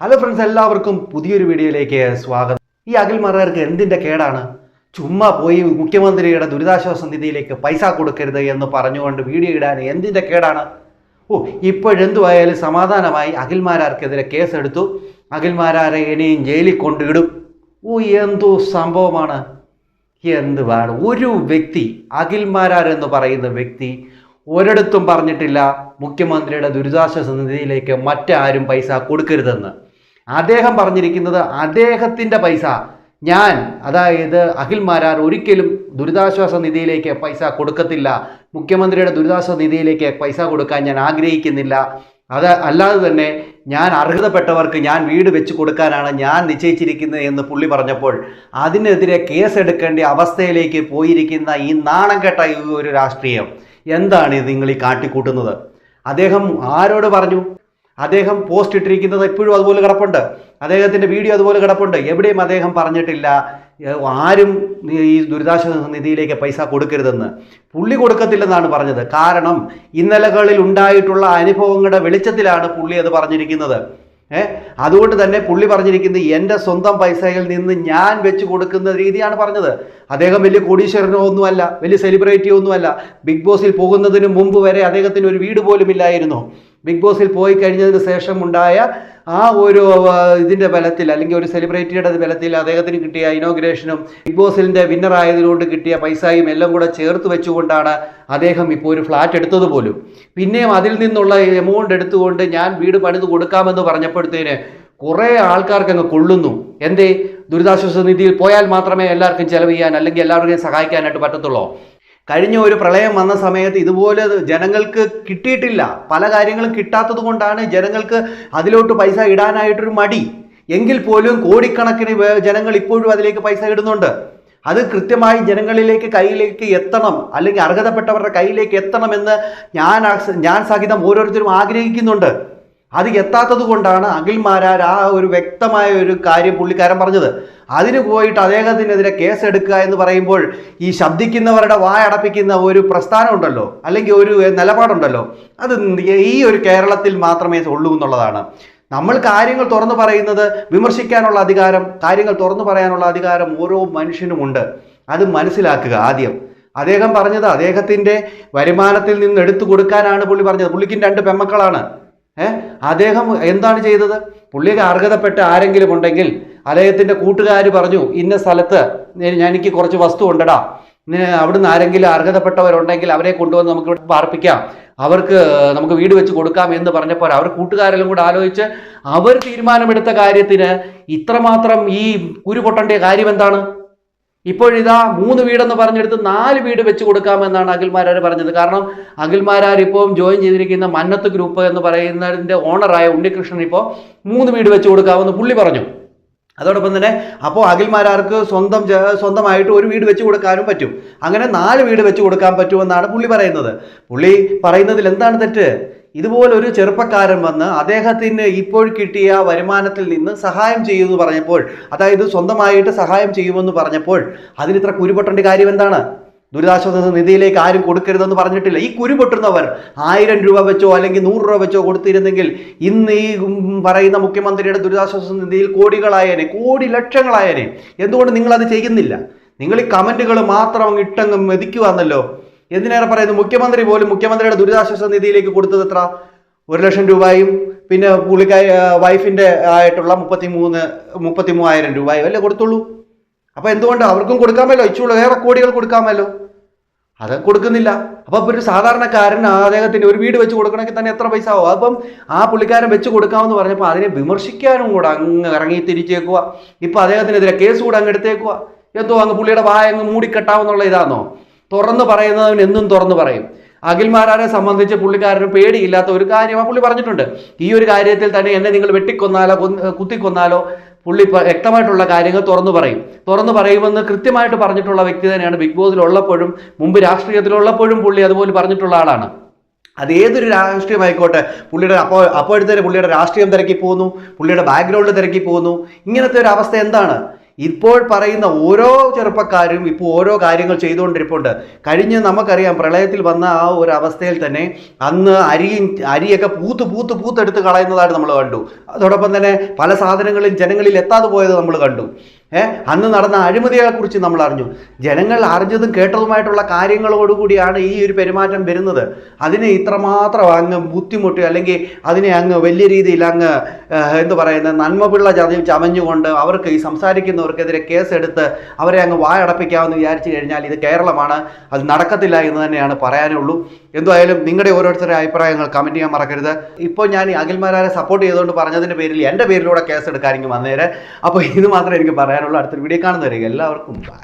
Hello friends എല്ലാവർക്കും പുതിയൊരു വീഡിയോയിലേക്ക് സ്വാഗതം. ഈ അഖിൽമാർക്ക് എന്തിന്റെ കേടാണ്? ചുമ്മാ പോയി മുഖ്യമന്ത്രിയുടെ ദുരിതാശ്വാസ നിധിയിലേക്ക് പൈസ കൊടുക്കരുത് എന്ന് പറഞ്ഞുകൊണ്ട് വീഡിയോ ഇടാൻ എന്തിന്റെ കേടാണ്? ഓ ഇപ്പോഴെന്തുവായാലും സമാധാനമായി അഖിൽമാരാർക്കെതിരെ കേസെടുത്തു. അഖിൽമാരാരെ ഇനിയും ജയിലിൽ കൊണ്ടിടും ഓ എന്തോ സംഭവമാണ്. എന്ത് വേണം ഒരു വ്യക്തി അഖിൽമാരാർ എന്ന് പറയുന്ന വ്യക്തി ഒരിടത്തും പറഞ്ഞിട്ടില്ല മുഖ്യമന്ത്രിയുടെ ദുരിതാശ്വാസ നിധിയിലേക്ക് മറ്റാരും പൈസ കൊടുക്കരുതെന്ന്. അദ്ദേഹം പറഞ്ഞിരിക്കുന്നത് അദ്ദേഹത്തിന്റെ പൈസ. ഞാൻ അതായത് അഖിൽ മാരാർ ഒരിക്കലും ദുരിതാശ്വാസ നിധിയിലേക്ക് പൈസ കൊടുക്കത്തില്ല. മുഖ്യമന്ത്രിയുടെ ദുരിതാശ്വാസ നിധിയിലേക്ക് പൈസ കൊടുക്കാൻ ഞാൻ ആഗ്രഹിക്കുന്നില്ല. അത് അല്ലാതെ തന്നെ ഞാൻ അർഹതപ്പെട്ടവർക്ക് ഞാൻ വീട് വെച്ച് കൊടുക്കാനാണ് ഞാൻ നിശ്ചയിച്ചിരിക്കുന്നത് എന്ന് പുള്ളി പറഞ്ഞപ്പോൾ അതിനെതിരെ കേസെടുക്കേണ്ട അവസ്ഥയിലേക്ക് പോയിരിക്കുന്ന ഈ നാണം കെട്ട ഈ ഒരു രാഷ്ട്രീയം. എന്താണ് ഇത് നിങ്ങൾ ഈ കാട്ടിക്കൂട്ടുന്നത്? അദ്ദേഹം ആരോട് പറഞ്ഞു? അദ്ദേഹം പോസ്റ്റ് ഇട്ടിരിക്കുന്നത് എപ്പോഴും അതുപോലെ കിടപ്പുണ്ട്. അദ്ദേഹത്തിന്റെ വീഡിയോ അതുപോലെ കിടപ്പുണ്ട്. എവിടെയും അദ്ദേഹം പറഞ്ഞിട്ടില്ല ആരും ഈ ദുരിതാശ്വാസ നിധിയിലേക്ക് പൈസ കൊടുക്കരുതെന്ന്. പുള്ളി കൊടുക്കത്തില്ലെന്നാണ് പറഞ്ഞത്. കാരണം ഇന്നലകളിൽ ഉണ്ടായിട്ടുള്ള അനുഭവങ്ങളുടെ വെളിച്ചത്തിലാണ് പുള്ളി അത് പറഞ്ഞിരിക്കുന്നത്. ഏഹ് അതുകൊണ്ട് തന്നെ പുള്ളി പറഞ്ഞിരിക്കുന്നത് എന്റെ സ്വന്തം പൈസയിൽ നിന്ന് ഞാൻ വെച്ച് കൊടുക്കുന്ന രീതിയാണ് പറഞ്ഞത്. അദ്ദേഹം വലിയ കോടീശ്വരനോ ഒന്നുമല്ല വലിയ സെലിബ്രിറ്റിയോ ഒന്നുമല്ല. ബിഗ് ബോസിൽ പോകുന്നതിന് മുമ്പ് വരെ അദ്ദേഹത്തിന് ഒരു വീട് പോലും ഇല്ലായിരുന്നു. ബിഗ് ബോസിൽ പോയി കഴിഞ്ഞതിന് ശേഷം ഉണ്ടായ ആ ഒരു ഇതിന്റെ ബലത്തിൽ അല്ലെങ്കിൽ ഒരു സെലിബ്രിറ്റിയുടെ ബലത്തിൽ അദ്ദേഹത്തിന് കിട്ടിയ ഇനോഗ്രേഷനും ബിഗ് ബോസിന്റെ വിന്നർ ആയതുകൊണ്ട് കിട്ടിയ പൈസയും എല്ലാം കൂടെ ചേർത്ത് വെച്ചുകൊണ്ടാണ് അദ്ദേഹം ഇപ്പോൾ ഒരു ഫ്ലാറ്റ് എടുത്തത് പോലും. പിന്നെയും അതിൽ നിന്നുള്ള എമൗണ്ട് എടുത്തുകൊണ്ട് ഞാൻ വീട് പണിത് കൊടുക്കാമെന്ന് പറഞ്ഞപ്പോഴത്തേന് കുറേ ആൾക്കാർക്ക് അങ്ങ് കൊള്ളുന്നു. എന്തേ? ദുരിതാശ്വാസ നിധിയിൽ പോയാൽ മാത്രമേ എല്ലാവർക്കും ചെലവ് ചെയ്യാൻ അല്ലെങ്കിൽ എല്ലാവർക്കും സഹായിക്കാനായിട്ട് പറ്റത്തുള്ളൂ? കഴിഞ്ഞ ഒരു പ്രളയം വന്ന സമയത്ത് ഇതുപോലെ ജനങ്ങൾക്ക് കിട്ടിയിട്ടില്ല. പല കാര്യങ്ങളും കിട്ടാത്തത് കൊണ്ടാണ് ജനങ്ങൾക്ക് അതിലോട്ട് പൈസ ഇടാനായിട്ടൊരു മടി. എങ്കിൽ പോലും കോടിക്കണക്കിന് ജനങ്ങൾ ഇപ്പോഴും അതിലേക്ക് പൈസ ഇടുന്നുണ്ട്. അത് കൃത്യമായി ജനങ്ങളിലേക്ക് കയ്യിലേക്ക് എത്തണം അല്ലെങ്കിൽ അർഹതപ്പെട്ടവരുടെ കയ്യിലേക്ക് എത്തണമെന്ന് ഞാൻ ഞാൻ സഹിതം ഓരോരുത്തരും ആഗ്രഹിക്കുന്നുണ്ട്. അത് എത്താത്തത് കൊണ്ടാണ് അഖിൽമാരാർ ആ ഒരു വ്യക്തമായ ഒരു കാര്യം പുള്ളിക്കാരൻ പറഞ്ഞത്. അതിന് പോയിട്ട് അദ്ദേഹത്തിനെതിരെ കേസെടുക്കുക എന്ന് പറയുമ്പോൾ ഈ ശബ്ദിക്കുന്നവരുടെ വായടപ്പിക്കുന്ന ഒരു പ്രസ്ഥാനം ഉണ്ടല്ലോ അല്ലെങ്കിൽ ഒരു നിലപാടുണ്ടല്ലോ അത് ഈ ഒരു കേരളത്തിൽ മാത്രമേ ഉള്ളൂ എന്നുള്ളതാണ്. നമ്മൾ കാര്യങ്ങൾ തുറന്നു പറയുന്നത് വിമർശിക്കാനുള്ള അധികാരം കാര്യങ്ങൾ തുറന്നു പറയാനുള്ള അധികാരം ഓരോ മനുഷ്യനുമുണ്ട് അത് മനസ്സിലാക്കുക ആദ്യം. അദ്ദേഹം പറഞ്ഞത് അദ്ദേഹത്തിന്റെ വരുമാനത്തിൽ നിന്ന് എടുത്തു കൊടുക്കാനാണ് പുള്ളി പറഞ്ഞത്. പുള്ളിക്കും രണ്ട് പെമ്മക്കളാണ്. ഏ? അദ്ദേഹം എന്താണ് ചെയ്തത്? പുള്ളിക്ക് അർഹതപ്പെട്ട ആരെങ്കിലും ഉണ്ടെങ്കിൽ അദ്ദേഹത്തിന്റെ കൂട്ടുകാർ പറഞ്ഞു ഇന്ന സ്ഥലത്ത് എനിക്ക് കുറച്ച് വസ്തു ഉണ്ടടാ. അവിടുന്ന് ആരെങ്കിലും അർഹതപ്പെട്ടവരുണ്ടെങ്കിൽ അവരെ കൊണ്ടുവന്ന് നമുക്ക് ഇവിടെ പാർപ്പിക്കാം. അവർക്ക് നമുക്ക് വീട് വെച്ച് കൊടുക്കാം എന്ന് പറഞ്ഞപ്പോൾ അവർ കൂട്ടുകാരെല്ലാം കൂടെ ആലോചിച്ച് അവർ തീരുമാനമെടുത്ത കാര്യത്തിന് ഇത്രമാത്രം ഈ കുരു പൊട്ടേണ്ട കാര്യം എന്താണ്? ഇപ്പോഴിതാ മൂന്ന് വീടെന്ന് പറഞ്ഞെടുത്ത് നാല് വീട് വെച്ച് കൊടുക്കാമെന്നാണ് അഖിൽമാരാർ പറഞ്ഞത്. കാരണം അഖിൽമാരാർ ഇപ്പോൾ ജോയിൻ ചെയ്തിരിക്കുന്ന മന്നത്ത് ഗ്രൂപ്പ് എന്ന് പറയുന്നതിന്റെ ഓണറായ ഉണ്ണികൃഷ്ണൻ ഇപ്പോൾ മൂന്ന് വീട് വെച്ച് കൊടുക്കാമെന്ന് പുള്ളി പറഞ്ഞു. അതോടൊപ്പം തന്നെ അപ്പോൾ അഖിൽമാരാർക്ക് സ്വന്തം സ്വന്തമായിട്ട് ഒരു വീട് വെച്ച് കൊടുക്കാനും പറ്റും. അങ്ങനെ നാല് വീട് വെച്ച് കൊടുക്കാൻ പറ്റുമെന്നാണ് പുള്ളി പറയുന്നത്. പുള്ളി പറയുന്നതിൽ എന്താണ് തെറ്റ്? ഇതുപോലെ ഒരു ചെറുപ്പക്കാരൻ വന്ന് അദ്ദേഹത്തിന് ഇപ്പോൾ കിട്ടിയ വരുമാനത്തിൽ നിന്ന് സഹായം ചെയ്യുമെന്ന് പറഞ്ഞപ്പോൾ അതായത് സ്വന്തമായിട്ട് സഹായം ചെയ്യുമെന്ന് പറഞ്ഞപ്പോൾ അതിന് ഇത്ര കുരുപൊട്ടേണ്ട കാര്യം എന്താണ്? ദുരിതാശ്വാസ നിധിയിലേക്ക് ആരും കൊടുക്കരുതെന്ന് പറഞ്ഞിട്ടില്ല. ഈ കുരു പൊട്ടുന്നവർ ആയിരം രൂപ വെച്ചോ അല്ലെങ്കിൽ നൂറ് രൂപ വെച്ചോ കൊടുത്തിരുന്നെങ്കിൽ ഇന്ന് ഈ പറയുന്ന മുഖ്യമന്ത്രിയുടെ ദുരിതാശ്വാസ നിധിയിൽ കോടികളായേനെ കോടി ലക്ഷങ്ങളായേനെ. എന്തുകൊണ്ട് നിങ്ങൾ അത് ചെയ്യുന്നില്ല? നിങ്ങൾ ഈ കമന്റുകൾ മാത്രം ഇട്ടങ്ങ് മെതിക്കുവാന്നല്ലോ. എന്തിനേറെ പറയുന്നു? മുഖ്യമന്ത്രി പോലും മുഖ്യമന്ത്രിയുടെ ദുരിതാശ്വാസ നിധിയിലേക്ക് കൊടുത്തത് എത്ര? ഒരു ലക്ഷം രൂപയും പിന്നെ പുള്ളിക്കാരി വൈഫിന്റെ ആയിട്ടുള്ള മുപ്പത്തി മൂന്ന് മുപ്പത്തി മൂവായിരം രൂപയും അല്ലേ കൊടുത്തുള്ളൂ? അപ്പോൾ എന്തുകൊണ്ട് അവർക്കും കൊടുക്കാമല്ലോ? ഇച്ചുള്ള വേറെ കോടികൾ കൊടുക്കാമല്ലോ? അത് കൊടുക്കുന്നില്ല. അപ്പോൾ ഇപ്പോൾ ഒരു സാധാരണക്കാരൻ അദ്ദേഹത്തിന് ഒരു വീട് വെച്ച് കൊടുക്കണമെങ്കിൽ തന്നെ എത്ര പൈസ ആവും? അപ്പം ആ പുള്ളിക്കാരൻ വെച്ച് കൊടുക്കാമെന്ന് പറഞ്ഞപ്പോൾ അതിനെ വിമർശിക്കാനും കൂടെ അങ്ങ് ഇറങ്ങി തിരിച്ചേക്കുക ഇപ്പോൾ അദ്ദേഹത്തിനെതിരെ കേസ് കൂടെ അങ്ങ് എടുത്തേക്കുക എന്തോ അങ്ങ് പുള്ളിയുടെ വായ അങ്ങ് മൂടിക്കെട്ടാവുന്നുള്ള ഇതാണോ തുറന്നു പറയുന്നവൻ എന്നും തുറന്നു പറയും. അഖിൽമാരാരെ സംബന്ധിച്ച് പുള്ളിക്കാരന് പേടിയില്ലാത്ത ഒരു കാര്യം ആ പുള്ളി പറഞ്ഞിട്ടുണ്ട്. ഈ ഒരു കാര്യത്തിൽ തന്നെ എന്നെ നിങ്ങൾ വെട്ടിക്കൊന്നാലോ കുത്തിക്കൊന്നാലോ പുള്ളി വ്യക്തമായിട്ടുള്ള കാര്യങ്ങൾ തുറന്നു പറയും. തുറന്നു പറയുമെന്ന് കൃത്യമായിട്ട് പറഞ്ഞിട്ടുള്ള വ്യക്തി തന്നെയാണ് ബിഗ് ബോസിൽ ഉള്ളപ്പോഴും മുമ്പ് രാഷ്ട്രീയത്തിലുള്ളപ്പോഴും പുള്ളി അതുപോലെ പറഞ്ഞിട്ടുള്ള ആളാണ്. അത് ഏതൊരു രാഷ്ട്രീയമായിക്കോട്ടെ പുള്ളിയുടെ അപ്പോൾ അപ്പോഴത്തേന് പുള്ളിയുടെ രാഷ്ട്രീയം തിരക്കി പോകുന്നു പുള്ളിയുടെ ബാക്ക്ഗ്രൗണ്ട് തിരക്കി പോകുന്നു ഇങ്ങനത്തെ ഒരു അവസ്ഥ എന്താണ്? ഇപ്പോൾ പറയുന്ന ഓരോ ചെറുപ്പക്കാരും ഇപ്പോൾ ഓരോ കാര്യങ്ങൾ ചെയ്തുകൊണ്ടിരിപ്പുണ്ട്. കഴിഞ്ഞ് നമുക്കറിയാം പ്രളയത്തിൽ വന്ന ആ ഒരു അവസ്ഥയിൽ തന്നെ അന്ന് അരിയും അരിയൊക്കെ പൂത്ത് പൂത്ത് പൂത്തെടുത്ത് കളയുന്നതായിട്ട് നമ്മൾ കണ്ടു. അതോടൊപ്പം തന്നെ പല സാധനങ്ങളും ജനങ്ങളിൽ എത്താതെ പോയത് നമ്മൾ കണ്ടു. അന്ന് നടന്ന അഴിമതികളെക്കുറിച്ച് നമ്മൾ അറിഞ്ഞു. ജനങ്ങൾ അറിഞ്ഞതും കേട്ടതുമായിട്ടുള്ള കാര്യങ്ങളോടുകൂടിയാണ് ഈ ഒരു പെരുമാറ്റം വരുന്നത്. അതിനെ ഇത്രമാത്രം അങ്ങ് ബുദ്ധിമുട്ടി അല്ലെങ്കിൽ അതിനെ അങ്ങ് വലിയ രീതിയിൽ അങ്ങ് എന്ത് പറയുന്നത് നന്മ പിള്ള ചതി ചമഞ്ഞുകൊണ്ട് അവർക്ക് ഈ സംസാരിക്കുന്നവർക്കെതിരെ കേസെടുത്ത് അവരെ അങ്ങ് വായടപ്പിക്കാമെന്ന് വിചാരിച്ചു കഴിഞ്ഞാൽ ഇത് കേരളമാണ്. അത് നടക്കത്തില്ല എന്ന് തന്നെയാണ് പറയാനുള്ളൂ എന്തായാലും നിങ്ങളുടെ ഓരോരുത്തരുടെ അഭിപ്രായങ്ങൾ കമന്റ് ചെയ്യാൻ മറക്കരുത്. ഇപ്പോൾ ഞാൻ ഈ അഖിൽമാരെ സപ്പോർട്ട് ചെയ്തുകൊണ്ട് പറഞ്ഞതിന്റെ പേരിൽ എന്റെ പേരിലൂടെ കേസ് എടുക്കാനെങ്കിൽ വന്നേരെ. അപ്പോൾ ഇത് മാത്രമേ എനിക്ക് പറയാനുള്ളൂ അടുത്തൊരു വീഡിയോ കാണുന്നവരെ എല്ലാവർക്കും ബൈ